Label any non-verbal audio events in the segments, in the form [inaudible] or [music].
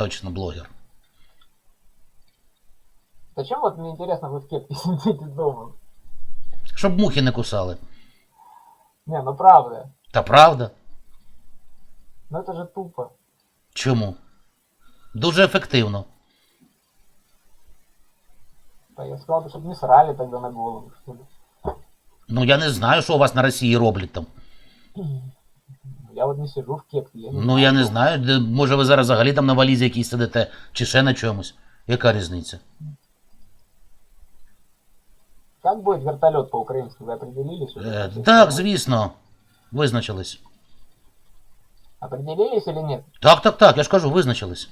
точно блогер. Зачем вот мне интересно, вы в кепке сидите дома? Щоб мухи не кусали. Не, ну правда. Та правда. Ну это же тупо. Чому? Дуже ефективно. Да я сказал, чтобы не срали тогда на голову, что ли. Ну я не знаю, що у вас на Росії роблять там. [clears throat] Я вот не сижу в кепке. Я не Ну я не знаю, де- може ви зараз взагалі там на валізі якійсь сидите, чи ще на чомусь. Яка різниця? Как будет вертолет по-украински, вы определились? уже? Е, так, звісно. Визначились. Определились или нет? Так, так, так, я ж кажу, визначились.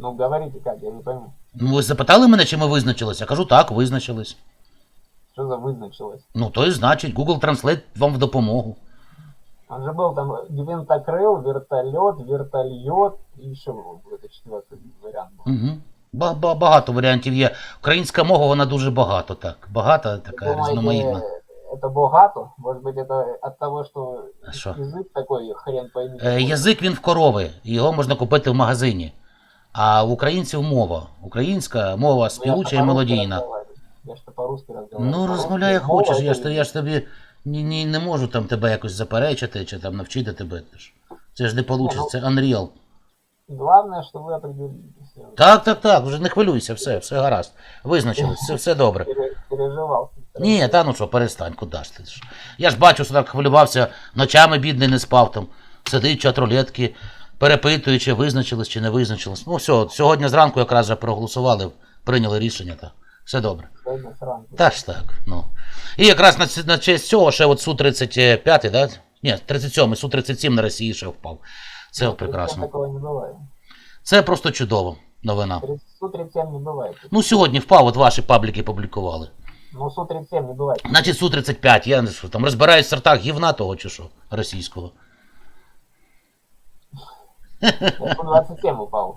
Ну, говорите как, я не пойму. Ну, ви запитали мене, чи ми визначились? Я кажу, так, визначились. Что за вызначилось? Ну, то і значить, Google Translate вам в допомогу. Он же был там гвинтокрыл, вертолет, вертольет, и еще какой-то четвертый вариант был. Угу. Багато варіантів є. Українська мова, вона дуже багато, так. Багата, така Думаете, різноманітна. это богато? Может быть, это от того, что А шо? язык такой, хрен пойми. Е, какой? Язик він в корови, його можна купити в магазині. А у українців мова. Українська мова Ну, я співуча і по-русски мелодійна. Я что по-русски разговариваю. Ну, розмовляй як хочеш, я ж, я ж тобі ні, ні, не можу там тебе якось заперечити чи там навчити тебе. Ж- Це ж не вийде, ну- це Unreal. Главное, что вы определились. Так, так, так, вже не хвилюйся, все, все гаразд. Визначились, все, все добре. Пере- Переживал. Ні, та ну що, перестань, куди ж ти ж. Я ж бачу, що так хвилювався, ночами бідний не спав там, сидить чат рулетки, перепитує, чи визначились, чи не визначились. Ну все, от сьогодні зранку якраз вже проголосували, прийняли рішення, та все добре. Сегодня сранку. Та ж так, ну. І якраз на, ці- на честь цього ще от Су-35, да? Ні, 37, Су-37 на Росії ще впав. Це Причем прекрасно. Такого не бывает. Це просто чудово, новина. 30 Су-37 не бывает. Ну сьогодні впав, от ваші пабліки публікували. Ну, Су-37 не бывает. Значить, Су-35, я не що там розбираюсь в сортах гівна того чи що, російського. Я Су-27 упал.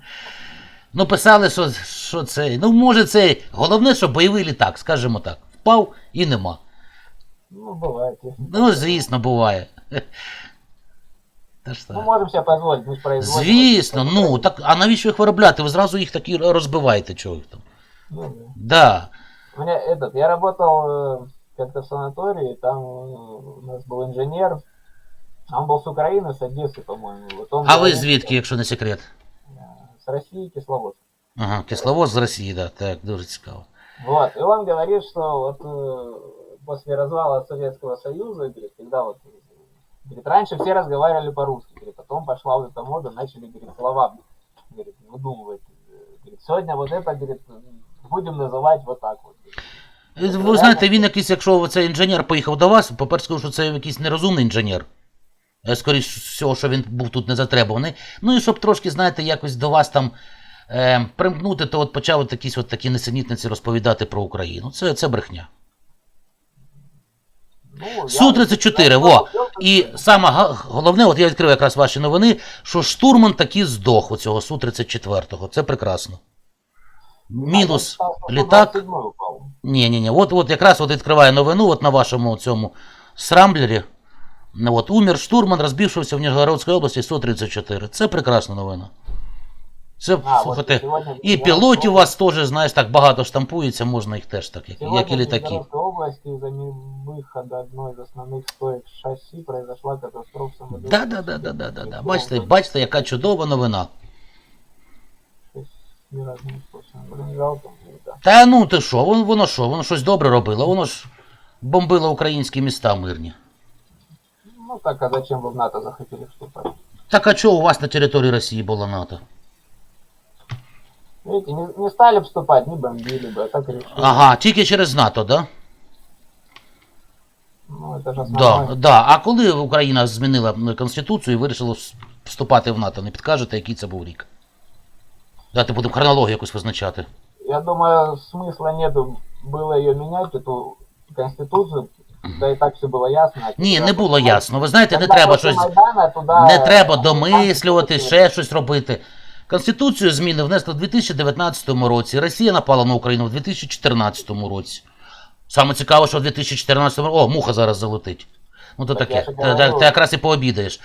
Ну, писали, що, що це. Ну, може, це головне, що бойовий літак, скажімо так. Впав і нема. Ну, бывает. если- Ну, звісно, буває. Та ж Ну, так. можем себе позволить, мы же производим. Звісно, ну так, а навіщо їх виробляти? Ви зразу їх такі розбиваєте, чого їх там. Ну, да. Да. У меня этот, я работал э, как-то в санатории, там э, у нас был инженер, а он был с Украины, с Одессы, по-моему. Вот он А ви говорит, звідки, якщо не секрет? э, С России, Кисловодск. Ага, кисловоз з Росії, да, так, дуже цікаво. Вот, и он говорит, что вот э, после развала Советского Союза, говорит, когда вот, э, говорит, раньше все разговаривали по-русски, говорит, потом пошла вот эта мода, начали, говорит, слова, говорит, выдумывать. Э, Говорит, сегодня вот это, говорит, будем называть вот так вот. Е, Ви знаєте, він якийсь, якщо цей інженер поїхав до вас, по-перше, скажу, що це якийсь нерозумний інженер. Е, Скоріше всього, що він був тут не затребуваний. Ну і щоб трошки, знаєте, якось до вас там е, примкнути, то от почав от якісь от такі несенітниці розповідати про Україну. Це, це брехня. Ну, Су-34, я во. І саме головне, от я відкрив якраз ваші новини, що штурман таки здох у цього Су-34. Це прекрасно. Мінус я читал, что літак. Ні, ні, ні. От, от якраз от відкриваю новину, от на вашому цьому срамблері. Ну, От, умер штурман, розбившися в Нижегородській області Су-34. Це прекрасна новина. Це, А, вот слухайте, сегодня- і пілотів у вас теж, знаєш, так багато штампується, можна їх теж так, як, Сегодня як і в літаки. Нижегородской области из-за выхода одной из основных стоек шасси произошла катастрофа самолета. Да, да, да, да, да, да, да. Бачите, бачите, яка чудова новина. Неразным способом. Бронезал там, ну, да. Та ну ти що, воно, воно що, воно щось добре робило, воно ж бомбило українські міста мирні. Ну так, а зачем вы в НАТО захотели вступать? Так а чого у вас на території Росії було НАТО? Видите, не, не стали бы вступать, не бомбили бы, а так решили. Ага, тільки через НАТО, да? Ну это же Да, основное. да. А коли Україна змінила м, конституцію і вирішила вс- вступати в НАТО, не підкажете, який це був рік? Дати будемо хронологію якусь визначати. Я думаю, смысла нету было ее менять, эту конституцию, да и так все было ясно. Ні, не було ясно. Ви знаєте, не треба щось. Майдана туда- Не треба домислювати, ще щось робити. Конституцію зміни внесли в 2019 році. Росія напала на Україну в 2014 році. Саме цікаво, що в 2014 році. О, муха зараз залетить. Ну то Так таке. Ти, якраз і пообідаєш.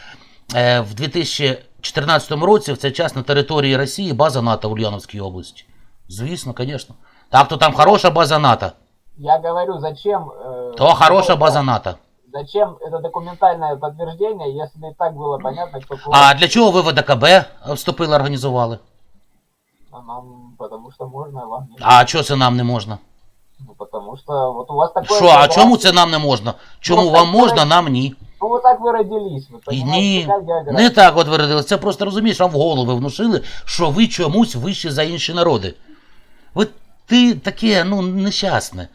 Е, в 2014 році в цей час на території Росії база НАТО в Ульяновській області. Звісно, звісно. Так, то там хороша база НАТО. Я говорю, зачем... э, То хороша это- база НАТО. Зачем это документальное подтверждение, если и так было понятно, кто платит? А для чого ви в ВДКБ вступили, організували? А нам, потому что можно, а вам нет. А чого це нам не можна? Ну, потому что вот у вас такое... Що, а география- чому це нам не можна? Чому Ну, вам так можна, ви- нам ні? Ну, вот так вы родились, вы І понимаете, ні, какая география? не так от ви родились. Це просто розумієш, вам в голови внушили, що ви чомусь вищі за інші народи. Ви ти таке, ну, нещасне.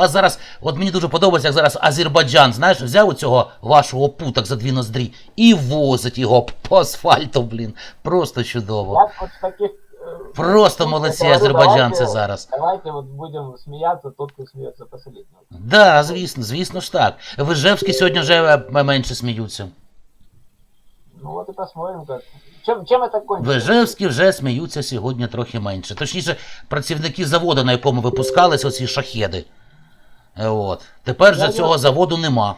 А зараз, от мені дуже подобається, як зараз Азербайджан, знаєш, взяв у цього вашого путок за дві ноздрі і возить його по асфальту, блін. Просто чудово. Э, Просто молодці азербайджанці давайте- зараз. Давайте вот будем смеяться, тот, кто смеется последним. Да, звісно, звісно ж так. В Ижевській сьогодні вже е, менше сміються. Ну вот и посмотрим, как... Чем, чем это В кончится? Ижевській вже сміються сьогодні трохи менше. Точніше, працівники заводу, на якому випускались оці шахеди. Е, От. Тепер же Я цього не- заводу нема.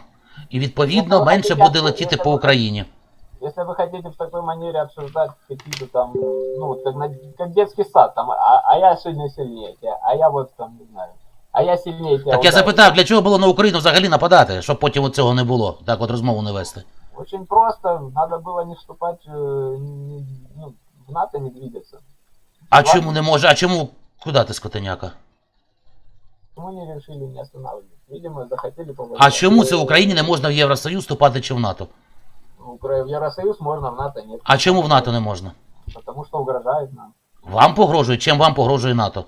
І відповідно Ну, менше я- буде летіти я- по Україні. Если вы хотите в такой манере обсуждать какие-то там, ну, вот как, на, как детский сад, там, а, а я сегодня сильнее тебя, а я вот там, не знаю, а я сильнее тебя. Так я ударю. запитав, для чого було на Україну взагалі нападати, щоб потім от цього не було. Так от розмову не вести. Очень просто, надо было не вступать, э, не- ну, в НАТО не двигаться. А Ладно. чому не може? А чому? Куди ти скотеняка? Мы не решили не останавливаться. Видимо, захотели повоевать. А чому це в Україні не можна в Євросоюз вступати чи в НАТО? В Укра- В Евросоюз можно, в НАТО нет. А чому в НАТО не можна? Потому что угрожает нам. Вам погрожує, чим вам погрожує НАТО?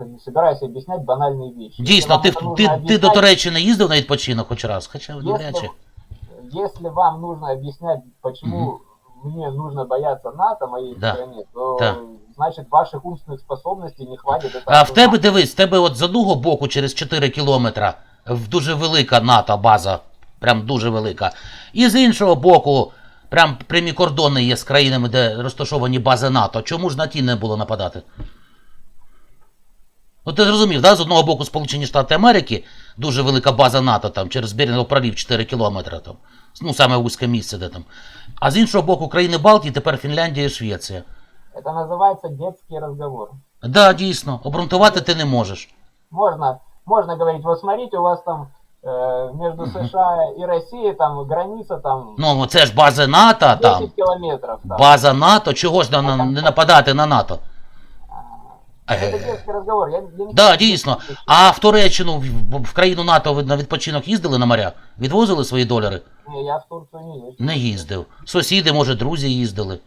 Не собираюсь объяснять банальные вещи. Дійсно, Если ти, вам это ти, нужно ти до объяснять- Туреччини їздив на відпочинок хоч раз? Хоча навряд Если, чи. если вам нужно объяснять, почему мне нужно бояться НАТО, моей Да. стране, то Да. значит ваших умственных способностей не хватит. Это А в тебе дивись, в тебе от з одного боку через 4 кілометра в дуже велика НАТО база, прям дуже велика. І з іншого боку, прям прямі кордони є з країнами, де розташовані бази НАТО. Чому ж на ті не було нападати? Ну ти зрозумів, да? з одного боку Сполучені Штати Америки, дуже велика база НАТО там через Берінгов пролів 4 кілометри там. Ну, саме вузьке місце, де там. А з іншого боку, країни Балтії, тепер Фінляндія і Швеція. Это называется детский разговор. Да, дійсно, обґрунтувати ти не можеш. Можно, можно говорить, вот смотрите, у вас там э, между Мгм. США и Россией там граница там Ну, це ж база НАТО 10 там. километров. Там. База НАТО, чого ж на, на- не нападати на НАТО? А, Это Е, детский разговор. Я, я не Да, дійсно. А в Туреччину, в, в країну НАТО ви на відпочинок їздили на моря? Відвозили свої долари? Не, я в Турцию не езжу. Не їздив. Сусіди, може, друзі їздили.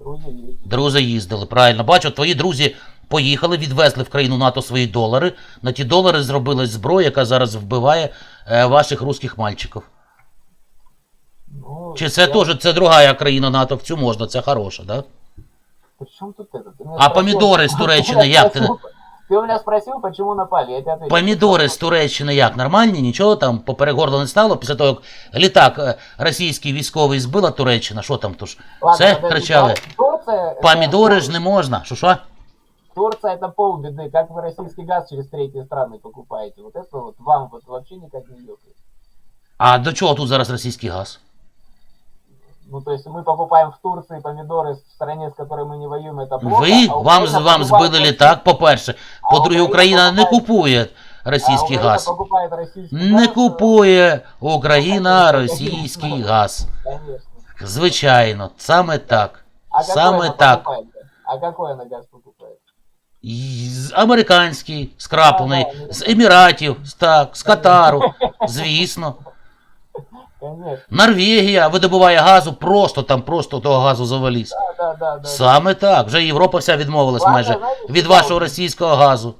Друзья ездят. Друзі їздили, правильно. Бачу, твої друзі поїхали, відвезли в країну НАТО свої долари. На ті долари зробили зброю, яка зараз вбиває е, ваших русських мальчиків. Ну, Чи це я- теж це друга країна НАТО, в цю можна, це хороша, да? При чем тут это? Ты меня А спросил- помидоры с Ты Туреччины меня як ты- [laughs] спросил- Ты у меня спросил, почему напали, я тебе ответил. Помідори з Туреччини як? Нормальні? Нічого там поперек горла не стало? Після того, як літак е, російський військовий збила Туреччина, що там тож? Ладно, Все подожди, кричали. Турция, это- Помідори ж не можна. Що що? Турция это полбеды. Как вы российский газ через третьи страны покупаете? Вот это вот вам вот вообще никак не ёкает. А до чого тут зараз російський газ? Ну, то есть мы покупаем в Турции помидоры в стране, с которой мы не воюем, это плохо. Ви а вам Украина вам покупает збили российский- літак, по-перше. А По-друге, Україна Україна не покупає- купує російський а Украина газ. покупает российский Не газ, купує Україна російський газ. Конечно. Звичайно, саме так. А какой Саме она так. покупает? А какой она газ покупает? І з- Американський, скраплений, Ага, ну. з Еміратів, так, з Катару, звісно. Норвегія видобуває газу, просто там просто того газу заваліз. Да, да, да, да. Саме так. Вже Європа вся відмовилась Ладно, майже знаєте, від що вашого російського газу.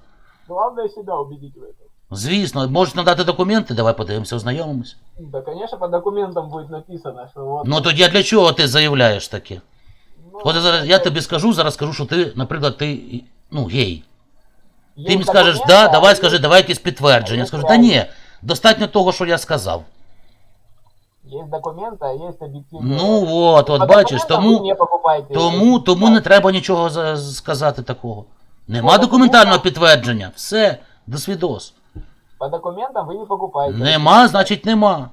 Главное себя убедить в этом. Звісно, можеш надати документи, давай подивимося, ознайомимось. Да, конечно, по документам будет написано, что вот... Ну тоді для чого ти заявляєш таке? ну, От зараз я тобі скажу, зараз скажу, що ти, наприклад, ти ну, гей. Ти есть мені скажеш, документы, да, а давай есть- скажи, давай якісь підтвердження. Я скажу, та ні, достатньо того, що я сказав. Есть документы, а есть объективные. Ну от, от По бачиш, документам вы тому, не покупаете. тому, тому не треба нічого за- сказати такого. Нема документального підтвердження. Все, до свідос. По документам вы не покупаете. Нема, значить нема.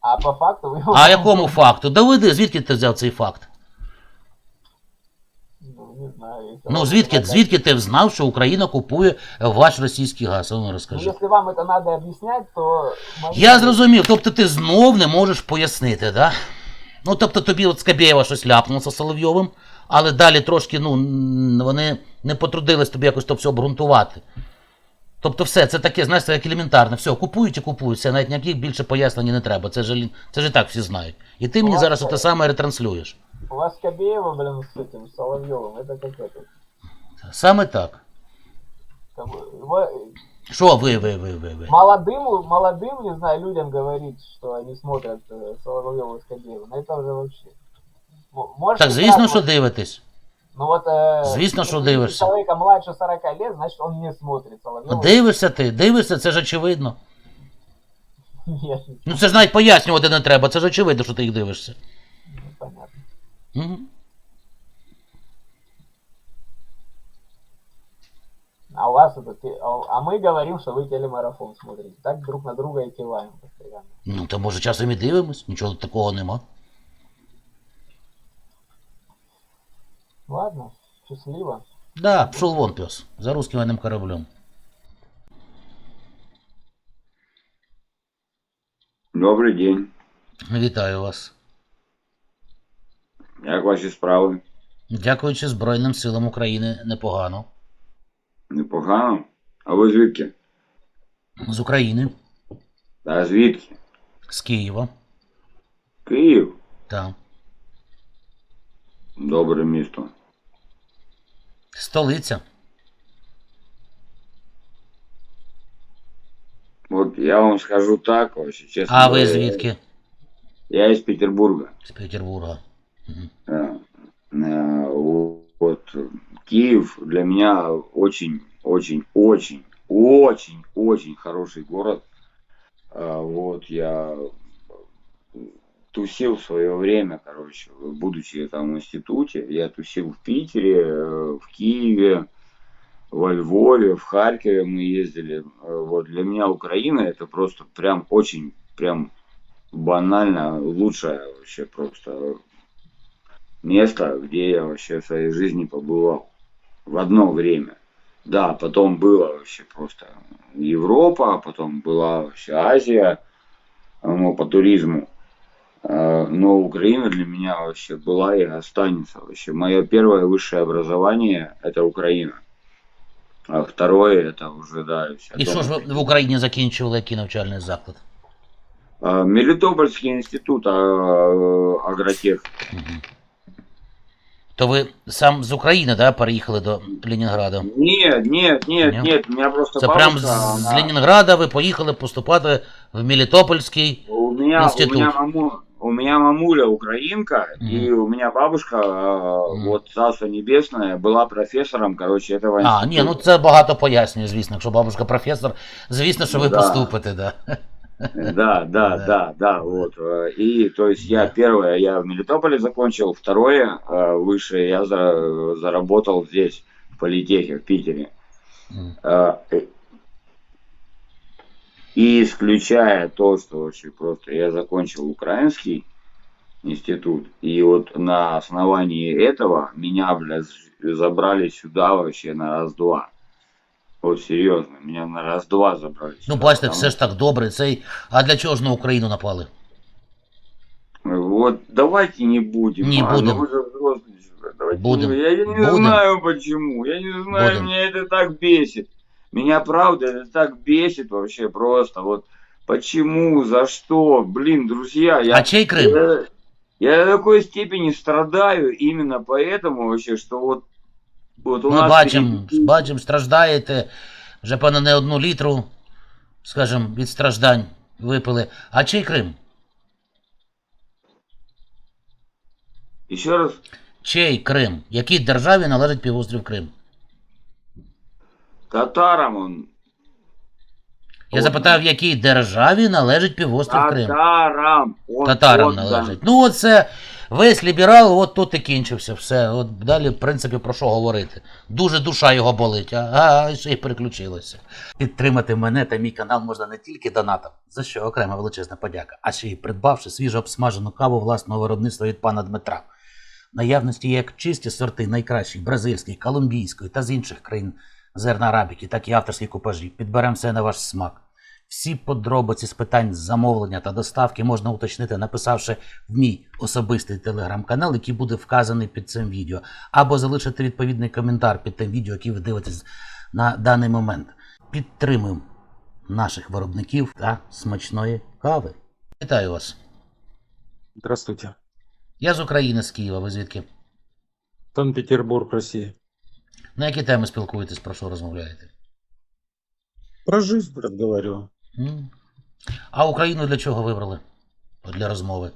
А по факту вы его... А якому факту? Доведи, звідки ти взяв цей факт? Ну, не знаю. если Ну вам звідки, это- звідки ти знав, що Україна купує ваш російський газ? А Ну Ну, розкажи. если вам это надо объяснять, то... мои- Я зрозумів, тобто ти знов не можеш пояснити, да? Ну, тобто тобі от Скабєєва щось ляпнуло з Соловйовим, але далі трошки, ну, н- вони не потрудились тобі якось то все обґрунтувати. Тобто все, це таке, знаєш, це як елементарне. Все, купують і купують, все, навіть ніяких більше пояснень не треба. Це ж, лі- це ж і так всі знають. І ти мені зараз те саме ретранслюєш. У вас Кобеева, блин, с этим, с Соловьевым, это как это... Саме так. как бы, его- Що ви, ви, ви, ви, ви? Молодым, молодым, не знаю, людям говорить, что они смотрят э, Соловьева с Кобеевым, ну это уже вообще... М- Может, Так и звісно, вот- що дивитесь. Ну вот... Э, Звісно, що если дивишся. Человека младше 40 лет, значит, он не смотрит Соловьева. Дивишся ти, дивишся, це ж очевидно. [laughs] Нет, Ну це ж навіть пояснювати не треба, це ж очевидно, що ти їх дивишся. непонятно. Мгм. А у вас это... те- А а мы говорим, что вы телемарафон смотрите. Так друг на друга и киваем постоянно. Ну, то може часом і дивимось, нічого такого нема. Ладно, счастливо. Да, пішов вон пес, за русским воєнним кораблем. Добрий день. Вітаю вас. Як ваші справи? Дякуючи Збройним силам України, непогано. Непогано. А ви звідки? З України, Та звідки? з Києва. Київ. Так. Добре місто. Столиця. От я вам скажу так, ось, чесно. А ви звідки? Я із Петербурга. З Петербурга. Э, э, Вот Киев для меня очень, очень, очень, очень, очень хороший город. А, Вот я тусил в свое время, короче, будучи там в институте, я тусил в Питере, э, в Киеве, во Львове, в Харькове мы ездили. Э, Вот для меня Украина это просто прям очень, прям банально лучшее вообще просто место, где я вообще в своей жизни побывал. В одно время. Да, потом было вообще просто Европа, потом была вообще Азия, ну, по туризму. А, Но Украина для меня вообще была и останется. Вообще мое первое высшее образование это Украина. А второе это уже, да, и вся І що ж ви в Україні закінчували який навчальний заклад? А, Мелитопольский институт а, агротех. Мгм. То ви сам з України, да, переїхали до Ленінграда? Нет, нет, нет, Нет? нет, у меня просто Це прям з, з она- Ленінграда ви поїхали поступати в Мелітопольський. У меня, Институт. у меня, маму, у меня мамуля украинка, Мгм. и у меня бабушка, а, Мгм. вот Царство Небесное, была профессором, короче, этого А, института. ні, ну це багато пояснює, звісно. Якщо бабушка професор, звісно, що ви Да. поступите, да. [laughs] Да, Да. да, да, вот. э, И, то есть, я первое, я в Мелитополе закончил, второе, э, высшее, я за- заработал здесь, в политехе, в Питере. А, э, И исключая то, что вообще просто я закончил украинский институт, и вот на основании этого меня, бля, з- забрали сюда вообще на раз-два. Вот серьезно, меня на раз-два забрали Ну, сюда, бачите, потому все ж так добре. Цей... А для чого ж на Україну напали? Вот давайте не будем. Не а, будем. ну вы же взрослые, чувак, давайте Будем. не- Я, я не Будем. знаю почему. Я не знаю, Будем. меня это так бесит. Меня правда это так бесит вообще просто. Вот почему, за что, блин, друзья, я, А чей Крим? я, я до такой степени страдаю именно поэтому вообще, что вот вот у Ми нас бачимо, впереди- бачимо, страждаєте. Вже певно не одну літру, скажімо, від страждань випили. А чий Крим? Еще раз. Чий Крим? Якій державі належить півострів Крим? Татарам он. Я От. запитав, якій державі належить півострів Крим? Татарам. Он Татарам отдан. належить. Ну, оце Весь ліберал, от тут і кінчився. Все. От далі, в принципі, про що говорити. Дуже душа його болить, а, а ще й переключилося. Підтримати мене та мій канал можна не тільки донатом, за що окрема величезна подяка, а ще й придбавши свіжо обсмажену каву власного виробництва від пана Дмитра. Наявності як чисті сорти найкращих бразильської, колумбійської та з інших країн зерна арабіки, так і авторські купажі. Підберемо все на ваш смак. Всі подробиці з питань замовлення та доставки можна уточнити, написавши в мій особистий телеграм-канал, який буде вказаний під цим відео, або залишити відповідний коментар під тим відео, яке ви дивитесь на даний момент. Підтримуємо наших виробників та смачної кави. Вітаю вас! Здравствуйте. Я з України, з Києва. Ви звідки? Санкт-Петербург, Россия. На які теми спілкуєтесь, про що розмовляєте? Про жизнь разговариваю. М? А Україну для чого вибрали? Для розмови.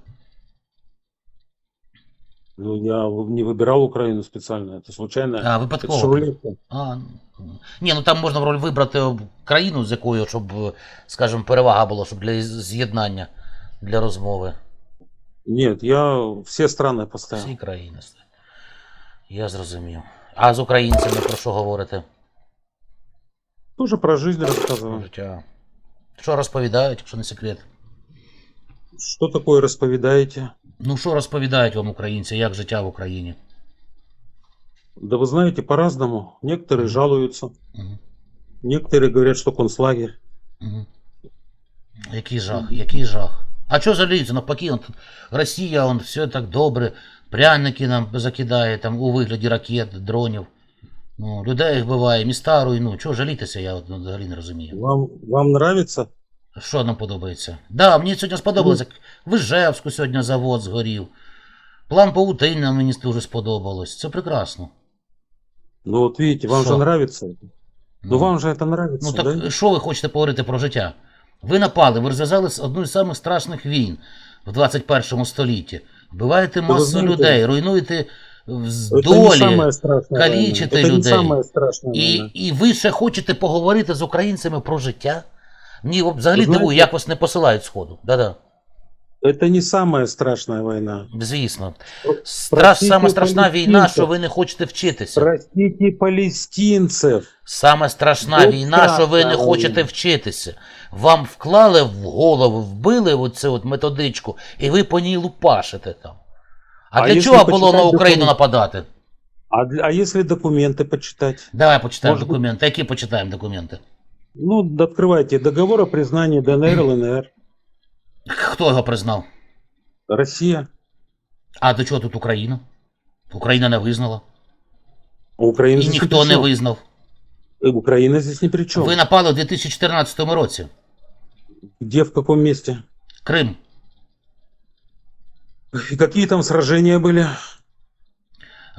Ну, я не выбирал Украину специально, это случайно. А, это випадково. шурулетка. А, ну. ні, ну там можна роль вибрати країну, з якою, щоб, скажімо, перевага була, щоб для з'єднання, для розмови. Нет, я все страны поставил. Всі країни. Я зрозумів. А з українцями про що говорите? Тоже про жизнь Про рассказываю. життя. Що розповідають, якщо не секрет? Что такое расповедаете? Ну, що розповідають вам українці, як життя в Україні? Да вы знаете, по-разному. Некоторые жалуются, Угу. некоторые говорят, что концлагерь. Угу. Який жах, який жах. А що жаліються? Навпаки, он, тут Росія, он, все так добре, пряники нам закидає там, у вигляді ракет, дронів. Ну, людей вбиває, міста руйнує. Чого жалітися, я от, ну, взагалі не розумію. Вам, вам нравится? Що нам подобається? Да, мені сьогодні сподобалося. як В Ижевську сьогодні завод згорів. План паутини мені дуже сподобалось. Це прекрасно. Ну вот видите, вам Шо? же нравится это. Ну вам же это нравится, Ну так да? що ви хочете поговорити про життя? Ви напали, ви розв'язали одну з самих страшних війн в 21 столітті. Вбиваєте масу знаєте, людей, руйнуєте з Это не долі. самая страшная калічити война. Это людей. не самая страшная І, война. і ви ще хочете поговорити з українцями про життя? Мені от взагалі Ви знаєте- дивує, як вас не посилають сходу. Да-да, Это не самая страшная война. звісно. Про- Стра... простите Саме страшна війна, палестинцев. що ви не хочете вчитися. Простите палестинцев. Саме страшна От війна, що ви не страшна хочете війна. вчитися. Вам вклали в голову, вбили оцю от методичку, і ви по ній лупашите там. А, А для якщо чого було на почитати Україну документи? нападати? А, для- а если документы почитать? Давай почитаємо Може, документи. Які почитаємо документи? Ну, открывайте договор о признании ДНР, [clears throat] ЛНР. Хто його признав? Россия. А до чого тут Україна? Україна не визнала. А Украина І здесь ніхто ни не при чем. визнав. Э, Украина здесь ни при чем. Ви напали у 2014 році. Где, в каком месте? Крим. И какие там сражения были?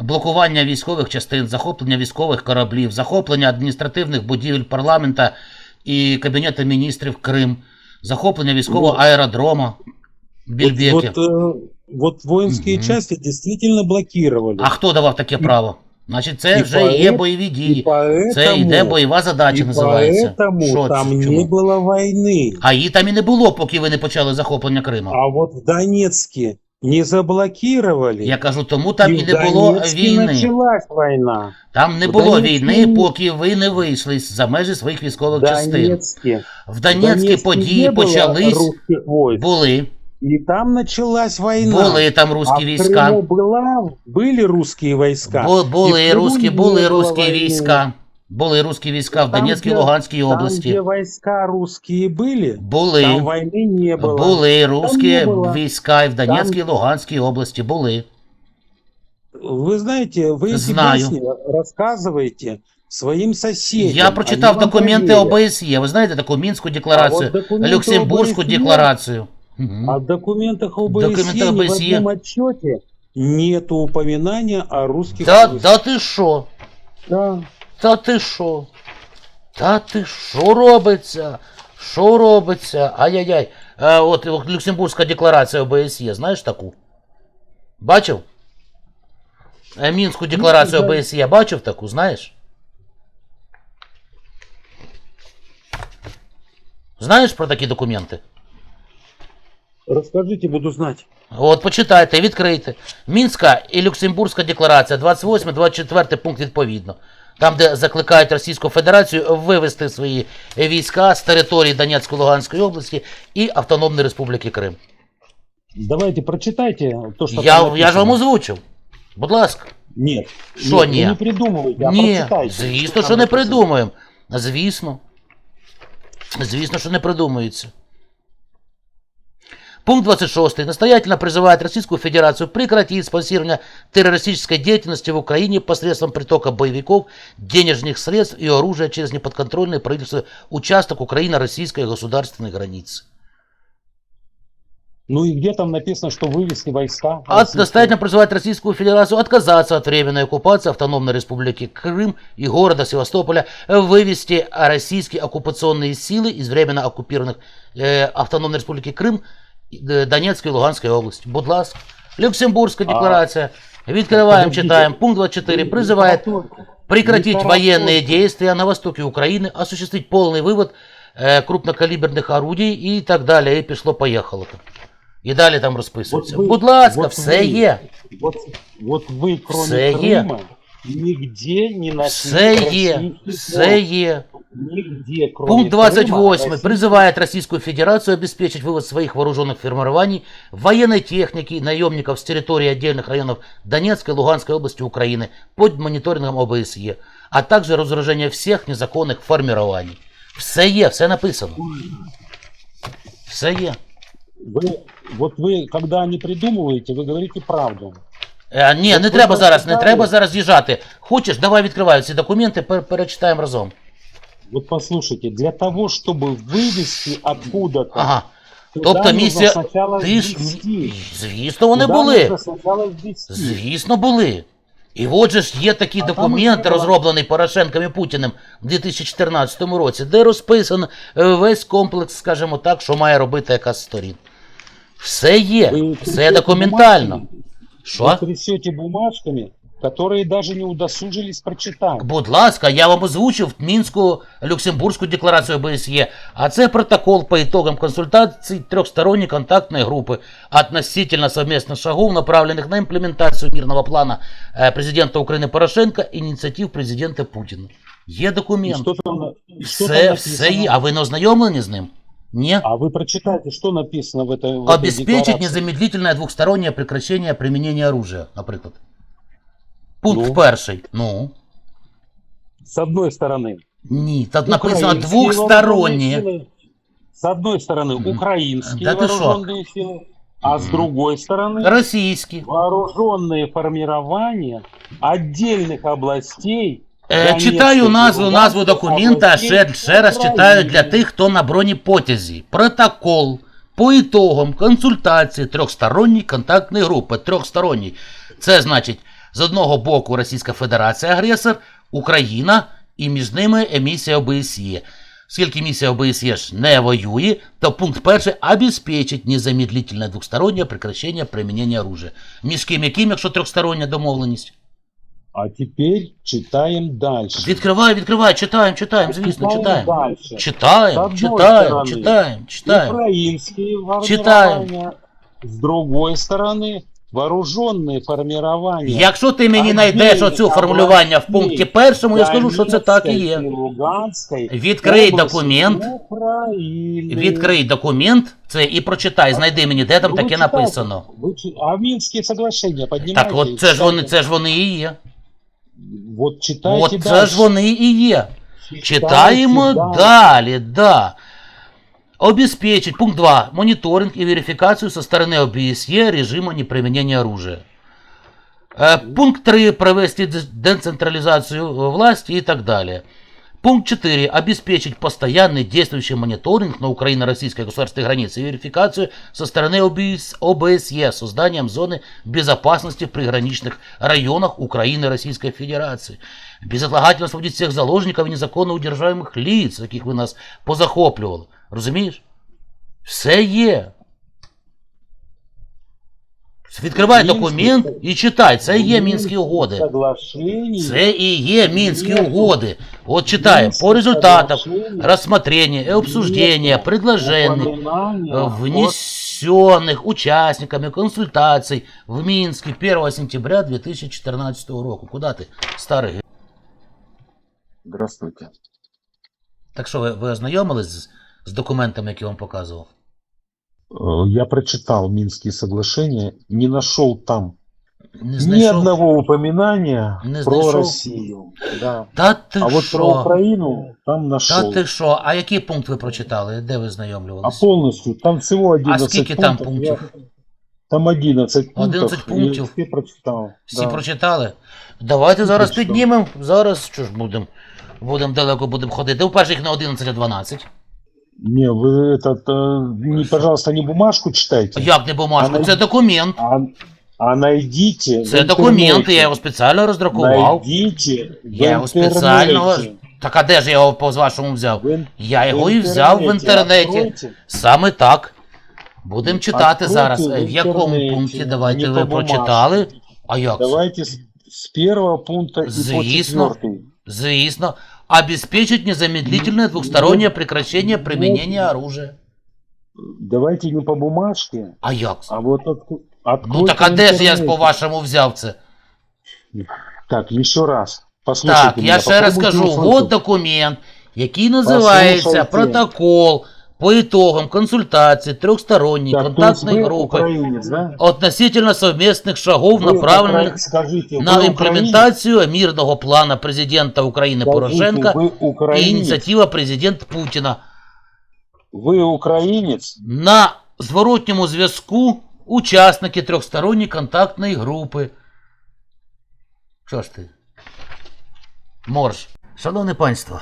Блокування військових частин, захоплення військових кораблів, захоплення адміністративних будівель парламента і Кабінету міністрів Крим, захоплення військового Ну, аеродрома Вот, Більбеки. вот, э, вот воинские Мгм. части действительно блокировали. А хто давав таке право? Значить, це і вже поет- є бойові и дії. поэтому, Це йде бойова задача, и називається. поэтому Що там це? не Чому? было войны. А її там і не було, поки ви не почали захоплення Криму. А вот в Донецке не заблокировали. Я кажу, тому там і в не було Донецке війни. началась война. Там не в було Донецьку війни, ні. поки ви не вийшли за межі своїх В військових частин. Донецке. В В Донецькі Донецке події не было почались, русских войск. були, И там началась война. були там а русські в війська. Крыму была, были русские войска. Бу- І Були в Криму русські, не були було русські війни. війська. Були русські війська в Там, Донецькій де- Луганській Там, області. где войска русские были, там Були. войны не было. Були русські не було. війська і в Донецькій Луганській області. Були. Вы знаете, вы эти Знаю. басни рассказываете своим соседям. Я прочитав Они вам документи поверят. ОБСЄ. Ви знаєте таку Мінську А декларацію, вот документы Люксембурзьку ОБСЕ, декларацію. Мгм. А в документах ОБСЕ, Документы ни в ОБСЕ. одном отчете нету упоминания о русских Та, войсках. та ти що? Да. Та ти що? Та ти що робиться? Що робиться? Ай-яй-яй. А, от, Люксембурзька декларація ОБСЄ, знаєш таку? Бачив? Е, Мінську декларацію да. ОБСЄ бачив таку, знаєш? Знаєш про такі документи? Расскажите, буду знать. От, почитайте, відкрийте. Мінська і Люксембурзька декларація, 28-24 пункт відповідно. Там, де закликають Російську Федерацію вивести свої війська з території Донецької Луганської області і Автономної Республіки Крим. Давайте прочитайте то, что Я, там я ж вам озвучив. Будь ласка. Нет. Что нет, не? А Ні, прочитайте. звісно, що не написано. придумаємо. Звісно. Звісно, що не придумується. Пункт 26. Настоятельно призывает Российскую Федерацию прекратить спонсирование террористической деятельности в Украине посредством притока боевиков, денежных средств и оружия через неподконтрольный правительству участок Украино-российской государственной границы. Ну и где там написано, что вывести войска? От, настоятельно призывает Российскую Федерацию отказаться от временной оккупации Автономной Республики Крым и города Севастополя, вывести российские оккупационные силы из временно оккупированных э, Автономной Республики Крым, э, Донецкой и Луганской области. Будь ласка. Люксембургская А, декларация. Відкриваем, подождите. читаем. Пункт 24 призывает прекратить Литературка. военные действия на востоке Украины, осуществить полный вывод э, крупнокалиберных орудий и так далее. І пішло-поїхало. там. І далі там розписується. Вот ви- Будь ласка, вот все ви- є. Вот, вот вы, кроме Все є. Крыма, нигде не нашли Все є, российских все войск. є. Нигде, кроме Пункт 28 Крыма, призывает Российскую Федерацию обеспечить вывод своих вооруженных формирований, военной техники, наемников с территории отдельных районов Донецкой и Луганской области Украины под мониторингом ОБСЕ, а также разоружение всех незаконных формирований. Все є, все написано. Все є. Вы, вот вы, когда не придумываете, вы говорите правду. Е, ні, От не ви треба зараз, не прочитали? треба зараз з'їжджати. Хочеш, давай відкриваю ці документи, пер- перечитаємо разом. Вот послушайте, для того, чтобы вывести откуда-то, Ага. туда Тобто нужно місія. сначала Ти ж ввести. звісно, вони Туда були. нужно сначала ввести. Звісно, були. І от же ж є такий А там документ, уже була- розроблений Порошенком і Путіним в 2014 році, де розписано е, весь комплекс, скажімо так, що має робити якась сторін. Все є, Вы все трясете документально. бумажками, Що? Вы трясете бумажками, которые даже не удосужились прочитать. Будь ласка, я вам озвучив Мінську Люксембурзьку декларацію ОБСЄ, а це протокол по итогам консультаций трехсторонней контактной группы относительно совместных шагов, направленных на имплементацию мирного плана э, президента Украины Порошенко, инициатив президента Путина. Є И документ. что там, на- и что там Все, написано? все є. А ви не ознайомлені з ним? Ні? А вы прочитайте, что написано в этой, в этой Обеспечить декларации. незамедлительное двухстороннее прекращение применения оружия, наприклад. Пункт Ну? перший. Ну. С одной стороны. Ні, тут написано украинские двухсторонние. вооруженные силы. С одной стороны Мгм. украинские Да ты шо? вооруженные силы, а с Мгм. другой стороны Російські. вооруженные формирования отдельных областей. Е, Донецької, читаю назву, Луганської назву документа, областей ще, ще раз України. читаю для тих, хто на бронепотязі. Протокол по ітогам консультації трьохсторонньої контактної групи. Трьохсторонній. Це значить, з одного боку Російська Федерація агресор, Україна і між ними місія ОБСЄ. Оскільки місія ОБСЄ ж не воює, то пункт перший обеспечить незамедлительне двостороннє прекращення применення оружия. Між ким яким, якщо трьохстороння домовленість? А теперь читаем дальше. Відкривай, відкривай, читаємо, читаємо, звісно, читаємо. Читаємо, читаємо, читаємо, читаємо. Украинские Читаем. формирования. С другой стороны, вооруженные формирования. Якщо ти мені знайдеш оцю формулювання в пункті першому, я скажу, що це так і є. Відкрий документ. Відкрий документ, це і прочитай, знайди мені, де там таке читайте. написано. Ви А Мінські соглашення піднімайте. Так от це ж вони, це ж вони і є. Вот читайте От це ж вони і є. Читайте Читаємо дальше. далі, да. Обеспечить, пункт 2, мониторинг и верификацию со стороны ОБСЕ режима неприменения оружия. Э, Пункт 3, провести децентрализацию власти и так далее. Пункт 4. Обеспечить постоянный действующий мониторинг на украино-российской государственной границе и верификацию со стороны ОБС, ОБСЕ созданием зоны безопасности в приграничных районах Украины Российской Федерации. Безотлагательно освободить всех заложников и незаконно удержаемых лиц, яких ви нас позахоплювали. Розумієш? Все є. Відкривай Мінські документ і читай. Це є Мінські угоди. Соглашення. Це і є Мінські угоди. От читаємо. Мінські По результатам рассмотрения и обсуждения предложений Упоминания внес проведенных участниками консультаций в Минске 1 сентября 2014 року. Куда ти, старий? Здравствуйте. Так що ви, ви ознайомились з, з документами, які вам показував? Э, Я прочитал Минские соглашения, не нашел там Не ни знайшов? одного упоминания Не про знайшов? Россию. Да. Та ти А вот про? Украину там Та нашел. ти що? А який пункт ви прочитали? Де ви А знайомлювалися? полностью, там всего 11 А скільки там пунктів? Я- Там 11 пунктов. 11 и пунктів. все прочитал. Всі да. прочитали? Давайте зараз Прочитав. піднімемо. Зараз що ж будемо будем далеко будемо ходити. По-перше, їх на 11, а 12. Не, вы этот, э, не, пожалуйста, не бумажку читайте, Як не бумажку? А Це документ. а, а найдите в Це документ, интернете. я його спеціально роздрукував. Найдите в Я його интернете. спеціально. Так а де ж я його по вашому взяв? В ин- Я його в і взяв в интернете. інтернеті. Откройте. Саме так. Будемо читати Откройте зараз. в В якому інтернеті, пункті давайте не ви по бумажці. прочитали? А як? це? Давайте с, с первого пункта и по Звісно. четвертый. Звісно. Обеспечить незамедлительное двухстороннее прекращение применения оружия. Давайте не по бумажке, А як? а вот откуда? Ну так а де ж я ж по-вашому взяв це? Так, еще раз. Послушайте Так, меня, я ще раз попробуйте скажу, услышать. от документ, який називається Послухайте. протокол по итогам консультації трехсторонней Так, то есть контактной вы группы украинец, да? относительно совместных шагов, Вы направленных укра- скажите, на вы імплементацію мирного плана президента України украинец? Порошенка Скажите, вы і украинец? ініціатива президента Путіна. Вы украинец? На зворотньому зв'язку учасники трьохсторонньої контактної групи. Що ж ти? Морж. Шановне панство,